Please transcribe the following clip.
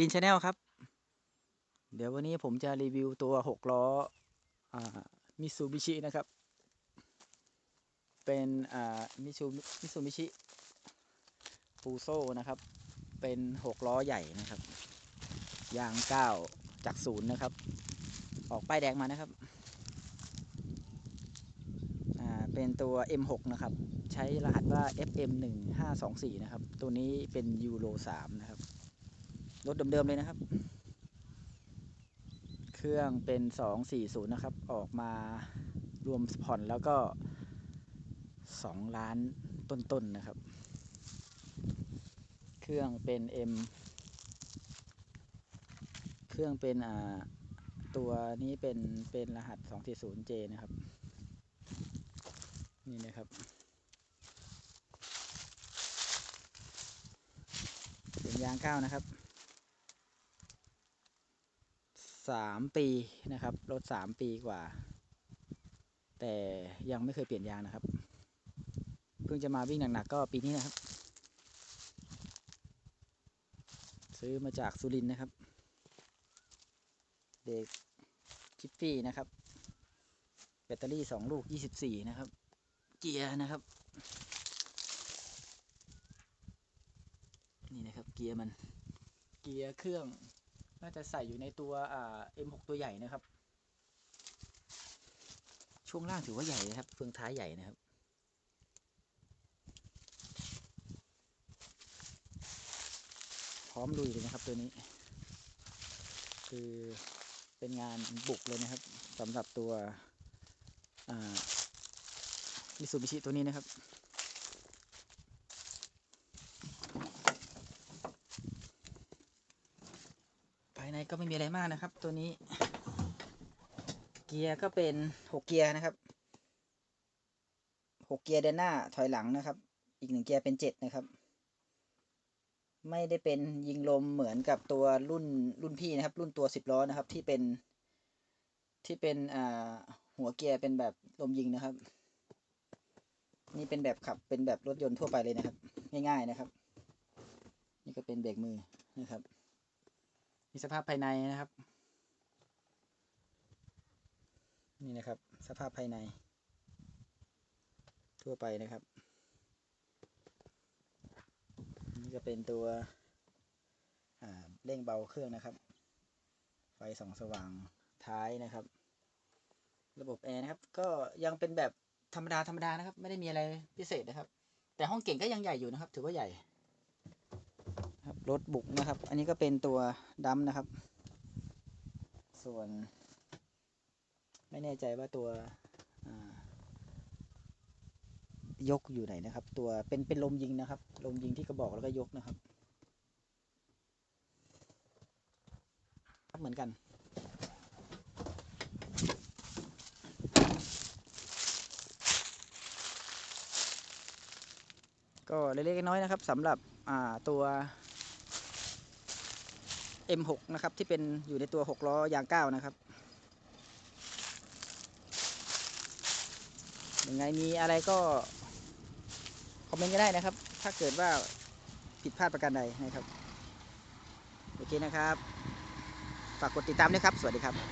ลินชาแนลครับ เดี๋ยววันนี้ผมจะรีวิวตัวหกล้อมิซูบิชินะครับ เป็นมิซูมิซูบิชิฟูโซนะครับ เป็นหกล้อใหญ่นะครับ ยางเก้าจากศูนย์นะครับ ออกป้ายแดงมานะครับอ่าเป็นตัว M6 นะครับ ใช้รหัสว่า FM1524 นะครับ ตัวนี้เป็นยูโร3นะครับ รถเดิมๆเลยนะครับ เครื่องเป็น 240 นะครับ ออกมารวมผ่อนแล้วก็ 2 ล้านต้นๆนนะครับ เครื่องเป็น M เครื่องเป็นอ่าตัวนี้เป็นเป็นรหัส 240J นะครับ นี่นะครับเป็นยางก้าวนะครับ สามปีนะครับ รถสามปีกว่า แต่ยังไม่เคยเปลี่ยนยางนะครับ เพิ่งจะมาวิ่งหนักๆก็ปีนี้นะครับ ซื้อมาจากสุรินนะครับ เด็กจิฟฟี่นะครับ แบตเตอรี่สองลูกยี่สิบสี่นะครับ เกียร์นะครับ นี่นะครับเกียร์มัน เกียร์เครื่อง น่าจะใส่อยู่ในตัวอ่า M6 ตัวใหญ่นะครับ ช่วงล่างถือว่าใหญ่นะครับ เฟืองท้ายใหญ่นะครับพร้อมลุยเลยนะครับตัวนี้ คือเป็นงานบุกเลยนะครับสำหรับตัวมิซูบิชิตัวนี้นะครับายในก็ไม่มีอะไรมากนะครับ ตัวนี้ เกียร์ก็เป็นหกเกียร์นะครับหกเกียร์เดินหน้าถอยหลังนะครับ อีกหนึ่งเกียร์เป็นเจ็ดนะครับ ไม่ได้เป็นยิงลมเหมือนกับตัวรุ่นรุ่นพี่นะครับ รุ่นตัวสิบล้อนะครับ ที่เป็น ที่เป็นอ่าหัวเกียร์เป็นแบบลมยิงนะครับ นี่เป็นแบบขับเป็นแบบรถยนต์ทั่วไปเลยนะครับ ง่ายๆนะครับ นี่ก็เป็นเบรกมือนะครับ มีสภาพภายในนะครับ นี่นะครับ สภาพภายใน ทั่วไปนะครับ นี่ก็เป็นตัวเร่งเบาเครื่องนะครับ ไฟส่องสว่างท้ายนะครับ ระบบแอร์นะครับ ก็ยังเป็นแบบธรรมดาธรรมดานะครับ ไม่ได้มีอะไรพิเศษนะครับ แต่ห้องเก่งก็ยังใหญ่อยู่นะครับ ถือว่าใหญ่ รถบุกนะครับ อันนี้ก็เป็นตัวดัมนะครับ ส่วน ไม่แน่ใจว่าตัวยกอยู่ไหนนะครับ ตัวเป็นเป็นลมยิงนะครับ ลมยิงที่กระบอกแล้วก็ยกนะครับ เหมือนกัน ก็เล็กๆน้อยๆนะครับสำหรับตัว M6 นะครับ ที่เป็นอยู่ในตัว6ล้อยางก้านะครับยังไงมีอะไรก็ คอมเมนต์ก็ได้นะครับ ถ้าเกิดว่าผิดพลาดประการใดนะครับ โอเคนะครับ ฝากกดติดตามด้วยครับ สวัสดีครับ